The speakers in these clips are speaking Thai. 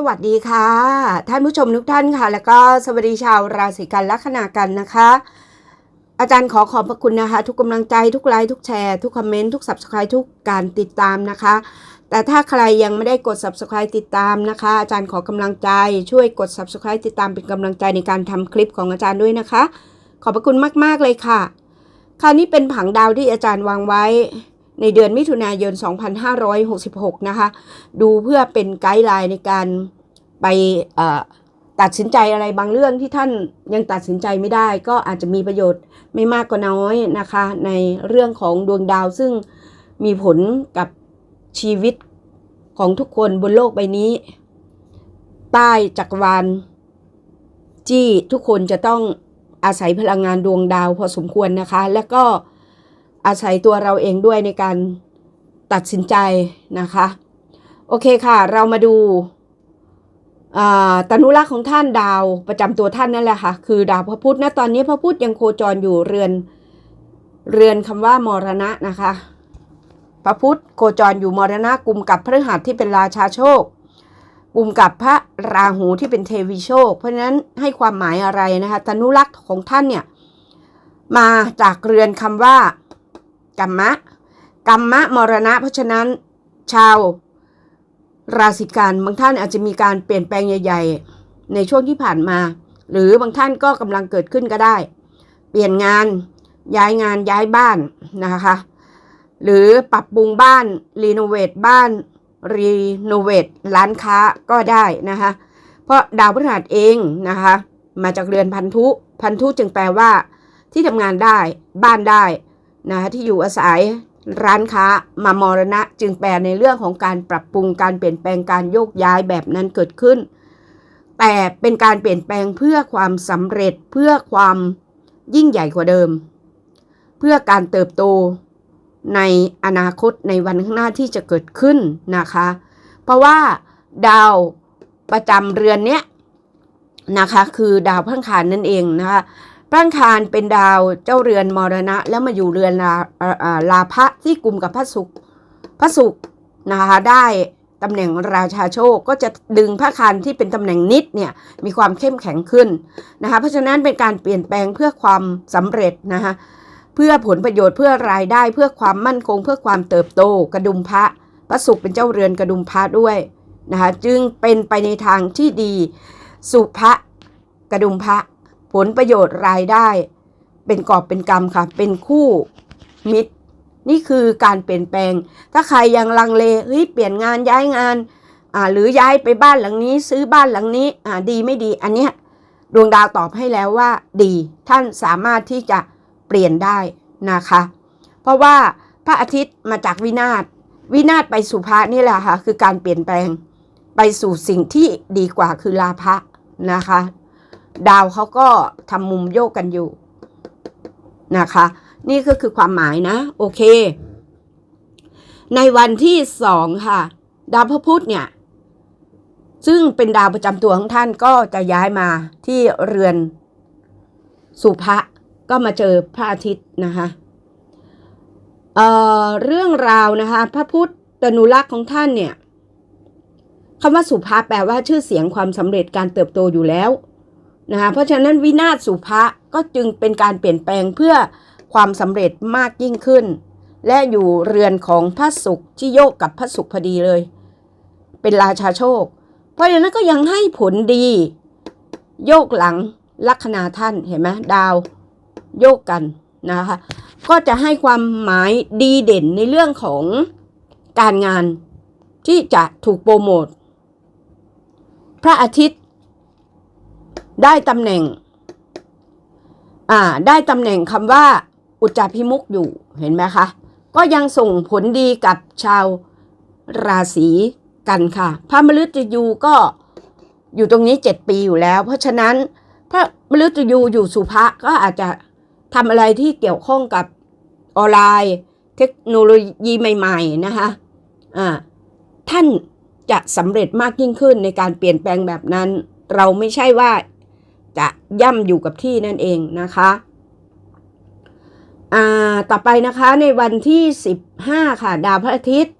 สวัสดีค่ะ ท่านผู้ชมทุกท่านค่ะ แล้วก็สวัสดีชาวราศีกันลัคนากันนะคะ อาจารย์ขอขอบพระคุณนะคะ ทุกกำลังใจทุกไลค์ทุกแชร์ทุกคอมเมนต์ทุก subscribe ทุกการติดตามนะคะ แต่ถ้าใครยังไม่ได้กด subscribe ติดตามนะคะ อาจารย์ขอกำลังใจช่วยกด subscribe ติดตามเป็นกำลังใจในการทำคลิปของอาจารย์ด้วยนะคะ ขอบพระคุณมากๆเลยค่ะ คราวนี้เป็นผังดาวที่อาจารย์วางไว้ ในเดือนมิถุนายน 2566 นะคะ ดูเพื่อเป็นไกด์ไลน์ในการไปตัดสินใจอะไรบางเรื่องที่ท่านยังตัดสินใจไม่ได้ ก็อาจจะมีประโยชน์ไม่มากก็น้อยนะคะ ในเรื่องของดวงดาวซึ่งมีผลกับชีวิตของทุกคนบนโลกใบนี้ ใต้จักรวาลที่ทุกคนจะต้องอาศัยพลังงานดวงดาวพอสมควรนะคะ แล้วก็ อาศัยตัวเราเองด้วยในการตัดสินใจนะคะ โอเคค่ะ เรามาดูอ่าตนุรักษ์ของท่านดาวประจำตัวท่านนั่นแหละค่ะ คือดาวพระพุธนะตอนนี้พระพุธยังโคจรอยู่เรือน เรือนคำว่ามรณะนะคะ พระพุธโคจรอยู่มรณะกลุ่มกับพฤหัสที่เป็นราชาโชคกลุ่มกับพระราหูที่เป็นเทวีโชค เพราะฉะนั้นให้ความหมายอะไรนะคะตนุรักษ์ของท่านเนี่ยมาจากเรือนคำว่า กัมมะกัมมะมรณะ เพราะฉะนั้นชาวราศีกันบางท่านอาจจะมีการเปลี่ยนแปลงใหญ่ ๆ ในช่วงที่ผ่านมา หรือบางท่านก็กำลังเกิดขึ้นก็ได้ เปลี่ยนงานย้ายงานย้ายบ้านนะคะหรือปรับปรุงบ้านรีโนเวทบ้านรีโนเวทร้านค้าก็ได้นะคะเพราะดาวพฤหัสเองนะคะมาจากเรือนพันธุ พันธุจึงแปลว่า ที่ทำงานได้บ้านได้ นะคะที่อยู่อาศัยร้านค้ามามรณะจึงแปลในเรื่องของการปรับปรุงการเปลี่ยนแปลงการโยกย้ายแบบนั้นเกิดขึ้น แต่เป็นการเปลี่ยนแปลงเพื่อความสำเร็จเพื่อความยิ่งใหญ่กว่าเดิม เพื่อการเติบโตในอนาคตในวันข้างหน้าที่จะเกิดขึ้นนะคะ เพราะว่าดาวประจำเรือนเนี้ยนะคะ คือดาวพฤหัสนั่นเองนะคะ พระอังคารเป็นดาวเจ้าเรือนมรณะ แล้วมาอยู่เรือนลาลาภะที่กลุ่มกับพระศุกร์พระศุกร์นะคะได้ตำแหน่งราชาโชคก็จะดึงพระคันที่เป็นตำแหน่งนิดเนี่ยมีความเข้มแข็งขึ้นนะคะเพราะฉะนั้นเป็นการเปลี่ยนแปลงเพื่อความสำเร็จนะคะเพื่อผลประโยชน์เพื่อรายได้เพื่อความมั่นคง เพื่อความเติบโตกระดุมพระพระศุกร์เป็นเจ้าเรือนกระดุมพระด้วยนะคะจึงเป็นไปในทางที่ดีสุภะกระดุมพระ ผลประโยชน์รายได้ เป็นกอบเป็นกรรมค่ะ เป็นคู่มิตร นี่คือการเปลี่ยนแปลง ถ้าใครยังลังเลเฮ้ยเปลี่ยนงานย้ายงานอ่าหรือย้ายไปบ้านหลังนี้ ซื้อบ้านหลังนี้อ่าดีไม่ดี อันเนี้ยดวงดาวตอบให้แล้วว่า ดี ท่านสามารถที่จะเปลี่ยนได้นะคะ เพราะว่าพระอาทิตย์มาจากวินาศวินาศไปสู่พระนี่แหละค่ะ คือการเปลี่ยนแปลงไปสู่สิ่งที่ดีกว่าคือลาภะนะคะ ดาวเขาก็ทำมุมโยกกันอยู่นะคะ นี่ก็คือความหมายนะ โอเค ในวันที่สองค่ะ ดาวพระพุธเนี่ย ซึ่งเป็นดาวประจำตัวของท่านก็จะย้ายมาที่เรือนสุภะก็มาเจอพระอาทิตย์นะคะเเรื่องราวนะคะ พระพุทธตนุรักษ์ของท่านเนี่ยคำว่าสุภาแปลว่าชื่อเสียงความสำเร็จการเติบโตอยู่แล้ว นะคะเพราะฉะนั้นวินาศสุภะก็จึงเป็นการเปลี่ยนแปลงเพื่อความสำเร็จมากยิ่งขึ้น และอยู่เรือนของพระศุกร์ที่โยกกับพระศุกร์พอดีเลย เป็นราชาโชค เพราะฉะนั้นก็ยังให้ผลดี โยกหลังลัคนาท่านเห็นไหมดาวโยกกันนะคะก็จะให้ความหมายดีเด่นในเรื่องของการงานที่จะถูกโปรโมทพระอาทิตย์ ได้ตำแหน่ง อ่า ได้ตำแหน่งคำว่า อุจจาพิมุกอยู่เห็นไหมคะ ก็ยังส่งผลดีกับชาวราศีกันค่ะ พระมฤตยูก็อยู่ตรงนี้เจ็ดปีอยู่แล้ว เพราะฉะนั้นพระมฤตยูอยู่สุภะก็อาจจะทำอะไรที่เกี่ยวข้องกับออนไลน์ เทคโนโลยีใหม่ ๆ นะคะอ่าท่านจะสำเร็จมากยิ่งขึ้นในการเปลี่ยนแปลงแบบนั้น เราไม่ใช่ว่า จะย่ำอยู่กับที่นั่นเองนะคะอ่าต่อไปนะคะในวันที่ 15 ค่ะ ดาวพระอาทิตย์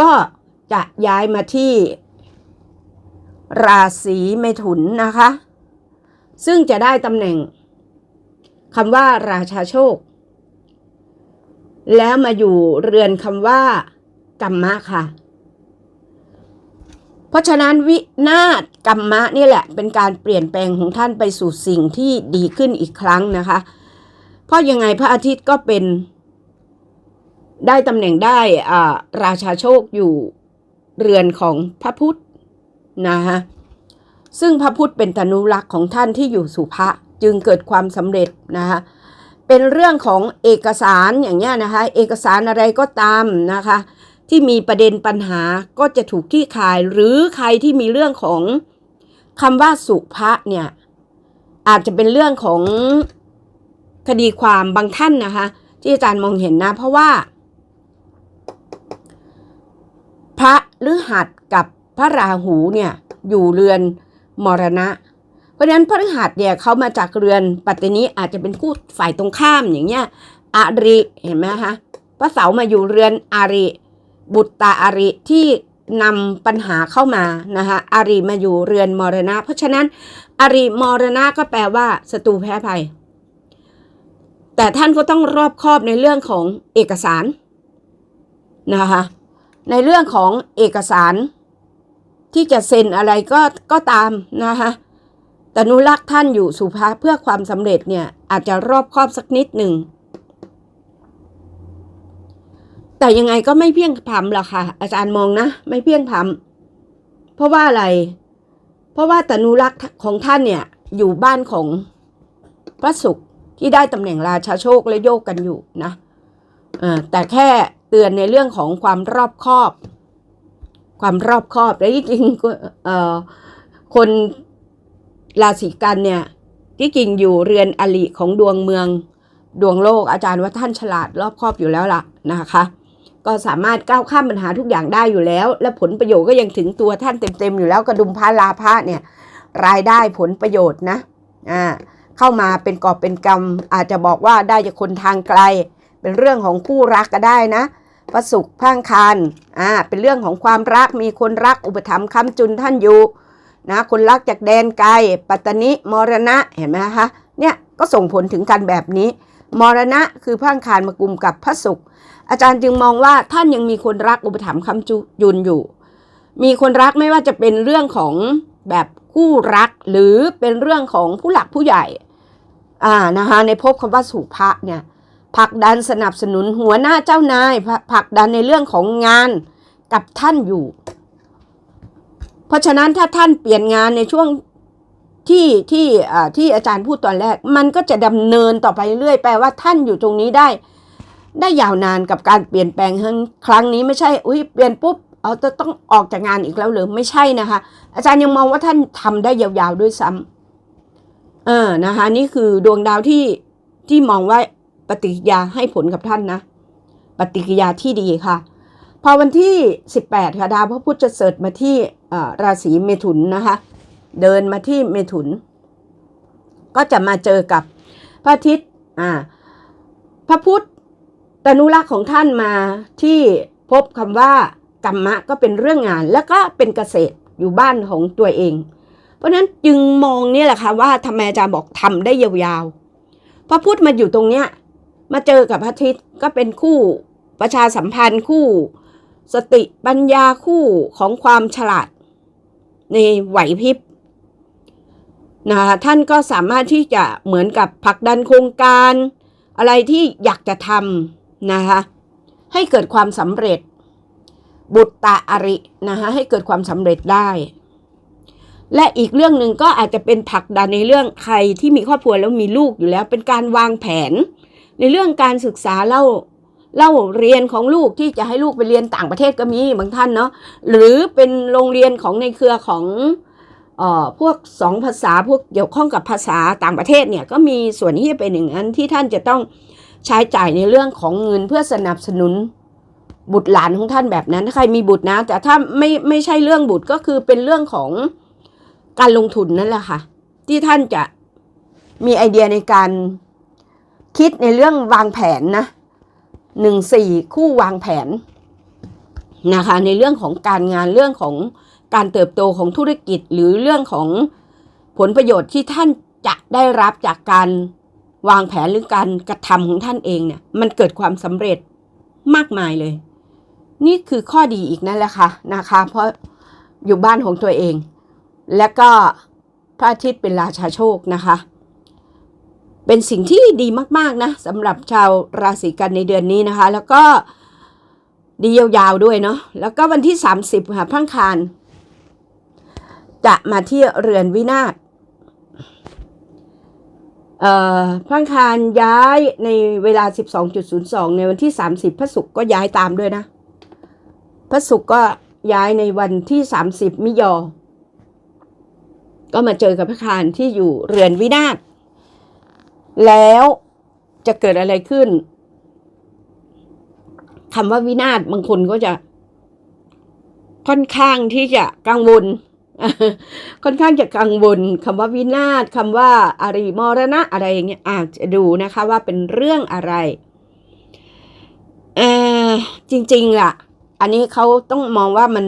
ก็จะย้ายมาที่ ราศีเมถุนนะคะ ซึ่งจะได้ตำแหน่งคำว่าราชาโชค แล้วมาอยู่เรือนคำว่า กัมมะค่ะ เพราะฉะนั้นวินาศกัมมะนี่แหละเป็นการเปลี่ยนแปลงของท่านไปสู่สิ่งที่ดีขึ้นอีกครั้งนะคะ เพราะยังไงพระอาทิตย์ก็เป็นได้ตำแหน่งได้อ่าราชาโชคอยู่เรือนของพระพุทธนะคะซึ่งพระพุทธเป็นตนุรักษ์ของท่านที่อยู่สุภะจึงเกิดความสำเร็จนะคะเป็นเรื่องของเอกสารอย่างเงี้ยนะคะ เอกสารอะไรก็ตามนะคะ ที่มีประเด็นปัญหาก็จะถูกที่คายหรือใครที่มีเรื่องของคำว่าสุภะเนี่ยอาจจะเป็นเรื่องของคดีความบางท่านนะคะ ที่อาจารย์มองเห็นนะ เพราะว่า พระฤหัสกับพระราหูเนี่ยอยู่เรือนมรณะ เพราะฉะนั้นพระฤหัสเนี่ยเขามาจากเรือนปัตตนีอาจจะเป็นคู่ฝ่ายตรงข้ามอย่างเงี้ยอาริเห็นไหมคะพระเสาร์มาอยู่เรือนอาริ บุตรตาอาริที่นำปัญหาเข้ามานะคะอาริมาอยู่เรือนมรณะ เพราะฉะนั้นอาริมรณะก็แปลว่าศัตรูแพ้ภัย แต่ท่านก็ต้องรอบคอบในเรื่องของเอกสารนะคะในเรื่องของเอกสารที่จะเซ็นอะไรก็ก็ตามนะคะแต่นุรักษ์ท่านอยู่สุภาเพื่อความสำเร็จเนี่ยอาจจะรอบคอบสักนิดหนึ่ง แต่ยังไงก็ไม่เพียงพำหรอกค่ะ อาจารย์มองนะ ไม่เพียงพำเพราะว่าอะไร เพราะว่าตนุรักษ์ของท่านเนี่ย อยู่บ้านของพระศุกร์ที่ได้ตำแหน่งราชาโชคและโยกกันอยู่นะแต่แค่เตือนในเรื่องของความรอบคอบ ความรอบคอบและที่จริงคนราศีกันเนี่ยที่จริงอยู่เรือนอลิของดวงเมืองดวงโลกอาจารย์ว่าท่านฉลาดรอบคอบอยู่แล้วล่ะนะคะ ก็สามารถก้าวข้ามปัญหาทุกอย่างได้อยู่แล้ว และผลประโยชน์ก็ยังถึงตัวท่านเต็มๆอยู่แล้วกระดุมพระลาภะเนี่ยรายได้ผลประโยชน์นะอ่าเข้ามาเป็นกอบเป็นกรรม อาจจะบอกว่าได้จากคนทางไกล เป็นเรื่องของคู่รักก็ได้นะพระศุกร์พังคารอ่าเป็นเรื่องของความรักมีคนรักอุปถัมภ์ค้ำจุนท่านอยู่นะคนรักจากแดนไกล ปัตตานิมรณะเห็นไหมคะเนี่ยก็ส่งผลถึงกันแบบนี้ มรณะคือพังคารมากลุ่มกับพระศุกร์ อาจารย์จึงมองว่าท่านยังมีคนรักอุปถัมภ์คำจุยนอยู่ มีคนรักไม่ว่าจะเป็นเรื่องของแบบคู่รักหรือเป็นเรื่องของผู้หลักผู้ใหญ่อ่านะคะในภพคำว่าสุภะเนี่ยผลักดันสนับสนุนหัวหน้าเจ้านายผลักดันในเรื่องของงานกับท่านอยู่ เพราะฉะนั้นถ้าท่านเปลี่ยนงานในช่วงที่ที่อ่าที่อาจารย์พูดตอนแรก มันก็จะดำเนินต่อไปเรื่อยแปลว่าท่านอยู่ตรงนี้ได้ ได้ยาวนานกับการเปลี่ยนแปลงครั้งนี้ไม่ใช่อุ้ยเปลี่ยนปุ๊บเอาจะต้องออกจากงานอีกแล้วหรือไม่ใช่นะคะ อาจารย์ยังมองว่าท่านทำได้ยาวๆด้วยซ้ำเออนะคะนี่คือดวงดาวที่ที่มองว่าปฏิกิยาให้ผลกับท่านนะ ปฏิกิริยาที่ดีค่ะ พอวันที่ 18 ค่ะดาวพระพุธจะเสด็จมาที่ราศีเมถุนนะคะ เดินมาที่เมถุน ก็จะมาเจอกับพระอาทิตย์อ่าพระพุธ ตนุรักษ์ของท่านมาที่พบคำว่ากรรมะก็เป็นเรื่องงาน แล้วก็เป็นเกษตรอยู่บ้านของตัวเอง เพราะฉะนั้นจึงมองเนี่ยแหละค่ะว่าทำไมอาจารย์บอกทำได้ยาวๆพระพุธมาอยู่ตรงเนี้ยมาเจอกับพระอาทิตย์ก็เป็นคู่ประชาสัมพันธ์คู่ สติปัญญาคู่ของความฉลาด ในไหวพริบนะคะท่านก็สามารถที่จะเหมือนกับผลักดันโครงการ อะไรที่อยากจะทำ นะคะให้เกิดความสำเร็จ บุตรตาอรินะคะให้เกิดความสำเร็จได้ และอีกเรื่องหนึ่งก็อาจจะเป็นผลักดันในเรื่องใครที่มีครอบครัวแล้วมีลูกอยู่แล้ว เป็นการวางแผน ในเรื่องการศึกษาเล่าเล่าเรียนของลูกที่จะให้ลูกไปเรียนต่างประเทศก็มีบางท่านเนาะหรือเป็นโรงเรียนของในเครือของเอ่อพวกสองภาษาพวกเกี่ยวข้องกับภาษาต่างประเทศเนี่ยก็มีส่วนที่จะเป็นอย่างนั้นที่ท่านจะต้อง ใช้จ่ายในเรื่องของเงินเพื่อสนับสนุนบุตรหลานของท่านแบบนั้นถ้าใครมีบุตรนะ แต่ถ้าไม่ไม่ใช่เรื่องบุตรก็คือเป็นเรื่องของการลงทุนนั่นแหละค่ะ ที่ท่านจะมีไอเดียในการคิดในเรื่องวางแผนนะหนึ่งสี่คู่วางแผนนะคะในเรื่องของการงานเรื่องของการเติบโตของธุรกิจหรือเรื่องของผลประโยชน์ที่ท่านจะได้รับจากการ วางแผนหรือการกระทำของท่านเองเนี่ยมันเกิดความสำเร็จมากมายเลย นี่คือข้อดีอีกนั่นแหละค่ะนะคะ เพราะอยู่บ้านของตัวเอง และก็พระอาทิตย์เป็นราชาโชคนะคะ เป็นสิ่งที่ดีมากๆนะสำหรับชาวราศีกันในเดือนนี้นะคะ แล้วก็ดียาวๆด้วยเนาะแล้วก็วันที่ 30ค่ะพังคารจะมาที่เรือนวินาศ เอ่อพังคารย้ายในเวลา 12.02 ในวันที่ 30 พระศุกร์ก็ย้ายตามด้วยนะ พระศุกร์ก็ย้ายในวันที่ 30 มิยอ ก็มาเจอกับพระคารที่อยู่เรือนวินาศแล้วจะเกิดอะไรขึ้นคำว่าวินาศบางคนก็จะค่อนข้างที่จะกังวล ค่อนข้างจะกังวลคำว่าวินาศคำว่าอาริมรณะอะไรอย่างเงี้ยอาจจะดูนะคะว่าเป็นเรื่องอะไรเออจริงๆล่ะ อันนี้เขาต้องมองว่ามัน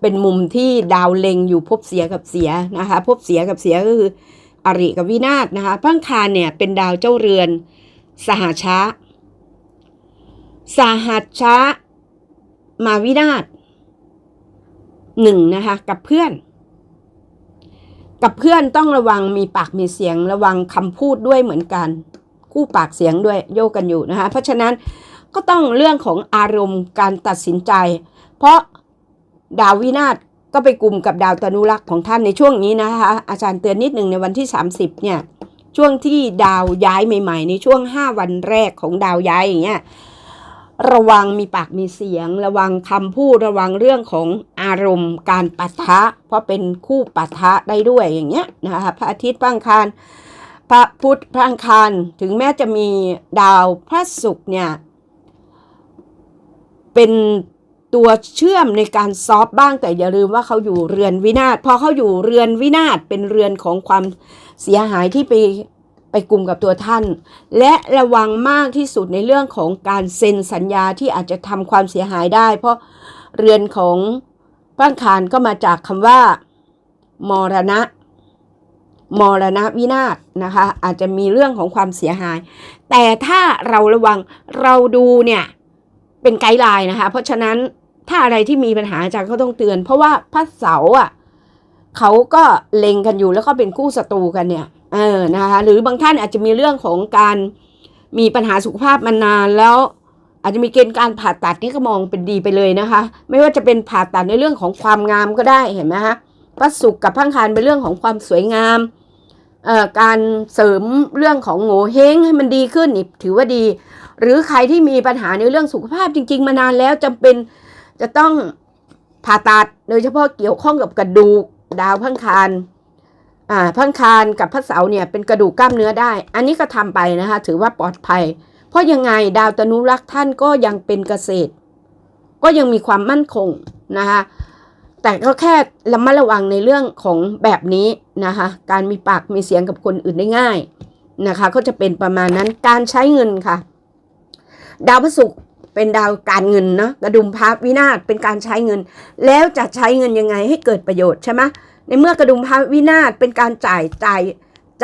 เป็นมุมที่ดาวเล็งอยู่พบเสียกับเสียนะคะ พบเสียกับเสียก็คืออริกับวินาศนะคะพังคารเนี่ยเป็นดาวเจ้าเรือน สหชะสหัชชะมาวินาศ หนึ่งนะคะ กับเพื่อน กับเพื่อนต้องระวังมีปากมีเสียงระวังคำพูดด้วยเหมือนกัน คู่ปากเสียงด้วยโยกกันอยู่นะคะ เพราะฉะนั้นก็ต้องเรื่องของอารมณ์การตัดสินใจ เพราะดาววินาศก็ไปกลุ่มกับดาวตนุรักษ์ของท่านในช่วงนี้นะคะ อาจารย์เตือนนิดหนึ่งในวันที่ 30 เนี่ยช่วงที่ดาวย้ายใหม่ ๆ ในช่วง 5 วันแรกของดาวย้ายอย่างเงี้ย ระวังมีปากมีเสียง ระวังคำพูดระวังเรื่องของอารมณ์การปะทะ เพราะเป็นคู่ปะทะได้ด้วยอย่างเงี้ยนะคะพระอาทิตย์พระอังคารพระพุธพระอังคารถึงแม้จะมีดาวพระศุกร์เนี่ยเป็นตัวเชื่อมในการซอฟบ้างแต่อย่าลืมว่าเขาอยู่เรือนวินาศพอเขาอยู่เรือนวินาศเป็นเรือนของความเสียหายที่ไป ไปกลุ่มกับตัวท่าน และระวังมากที่สุดในเรื่องของการเซ็นสัญญาที่อาจจะทำความเสียหายได้ เพราะเรือนของพระอังคารก็มาจากคำว่า มรณะ มรณะวินาศนะคะ อาจจะมีเรื่องของความเสียหาย แต่ถ้าเราระวังเราดูเนี่ยเป็นไกด์ไลน์นะคะ เพราะฉะนั้นถ้าอะไรที่มีปัญหาอาจารย์ก็ต้องเตือน เพราะว่าพระเสาอะเขาก็เล็งกันอยู่แล้วก็เป็นคู่ศัตรูกันเนี่ย เออนะคะหรือบางท่านอาจจะมีเรื่องของการมีปัญหาสุขภาพมานานแล้ว อาจจะมีเกณฑ์การผ่าตัดนี่ก็มองเป็นดีไปเลยนะคะ ไม่ว่าจะเป็นผ่าตัดในเรื่องของความงามก็ได้เห็นไหมคะพระศุกกับพังคารเป็นเรื่องของความสวยงามการเสริมเรื่องของโง่เฮงให้มันดีขึ้นนี่ถือว่าดี หรือใครที่มีปัญหาในเรื่องสุขภาพจริง ๆ มานานแล้วจำเป็นจะต้องผ่าตัดโดยเฉพาะเกี่ยวข้องกับกระดูกดาวพังคาร อ่าพังคารกับพระเสาเนี่ยเป็นกระดูกกล้ามเนื้อได้ อันนี้ก็ทำไปนะคะ ถือว่าปลอดภัย เพราะยังไงดาวตนุรักษ์ท่านก็ยังเป็นเกษตร ก็ยังมีความมั่นคงนะคะแต่ก็แค่ระมัดระวังในเรื่องของแบบนี้นะคะ การมีปากมีเสียงกับคนอื่นได้ง่ายนะคะ ก็จะเป็นประมาณนั้นการใช้เงินค่ะ ดาวพฤหัสเป็นดาวการเงินเนาะกระดุมพระวินาศเป็นการใช้เงิน แล้วจะใช้เงินยังไงให้เกิดประโยชน์ใช่ไหม ในเมื่อกระดุมพระวินาศเป็นการจ่ายจ่าย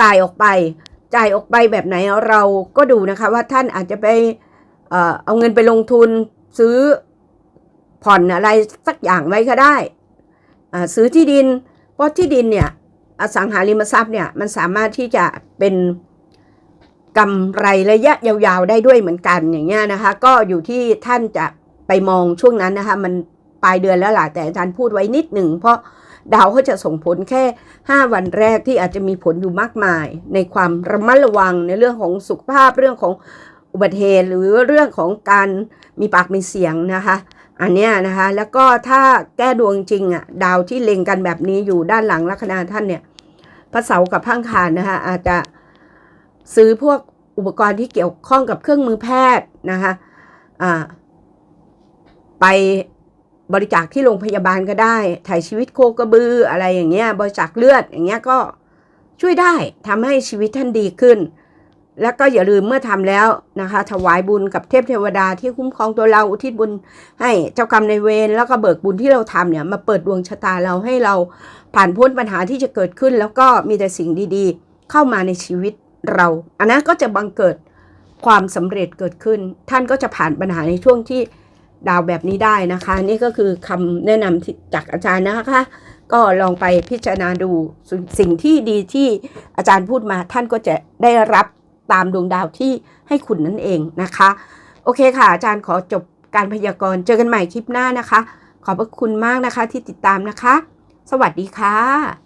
จ่ายออกไป จ่ายออกไปแบบไหนเราก็ดูนะคะว่าท่านอาจจะไปเอาเงินไปลงทุนซื้อผ่อนอะไรสักอย่างไว้ก็ได้ซื้อที่ดิน เพราะที่ดินเนี่ยอสังหาริมทรัพย์เนี่ยมันสามารถที่จะเป็นกำไรระยะยาวๆได้ด้วยเหมือนกันอย่างเงี้ยนะคะ ก็อยู่ที่ท่านจะไปมองช่วงนั้นนะคะ มันปลายเดือนแล้วล่ะแต่อาจารย์พูดไว้นิดหนึ่งเพราะ ดาวเขาจะส่งผลแค่ 5 วันแรกที่อาจจะมีผลอยู่มากมาย ในความระมัดระวังในเรื่องของสุขภาพเรื่องของอุบัติเหตุหรือเรื่องของการมีปากมีเสียงนะคะอันเนี้ยนะคะแล้วก็ถ้าแก้ดวงจริงอะดาวที่เล็งกันแบบนี้อยู่ด้านหลังลัคนาท่านเนี่ยพระเสากับพังคารนะคะอาจจะซื้อพวกอุปกรณ์ที่เกี่ยวข้องกับเครื่องมือแพทย์นะคะอ่าไป บริจาคที่โรงพยาบาลก็ได้ ถ่ายชีวิตโคกระบืออะไรอย่างเงี้ย บริจาคเลือดอย่างเงี้ยก็ช่วยได้ทำให้ชีวิตท่านดีขึ้น แล้วก็อย่าลืมเมื่อทำแล้วนะคะ ถวายบุญกับเทพเทวดาที่คุ้มครองตัวเราอุทิศบุญให้เจ้ากรรมในเวรแล้วก็เบิกบุญที่เราทำเนี่ยมาเปิดดวงชะตาเราให้เราผ่านพ้นปัญหาที่จะเกิดขึ้น แล้วก็มีแต่สิ่งดีๆ เข้ามาในชีวิตเรา อันนั้นก็จะบังเกิดความสำเร็จเกิดขึ้น ท่านก็จะผ่านปัญหาในช่วงที่ ดาวแบบนี้ได้นะคะ นี่ก็คือคำแนะนำจากอาจารย์นะคะ ก็ลองไปพิจารณาดูสิ่งสิ่งที่ดีที่อาจารย์พูดมาท่านก็จะได้รับตามดวงดาวที่ให้คุณนั่นเองนะคะ โอเคค่ะ อาจารย์ขอจบการพยากรณ์เจอกันใหม่คลิปหน้านะคะ ขอบพระคุณมากนะคะที่ติดตามนะคะ สวัสดีค่ะ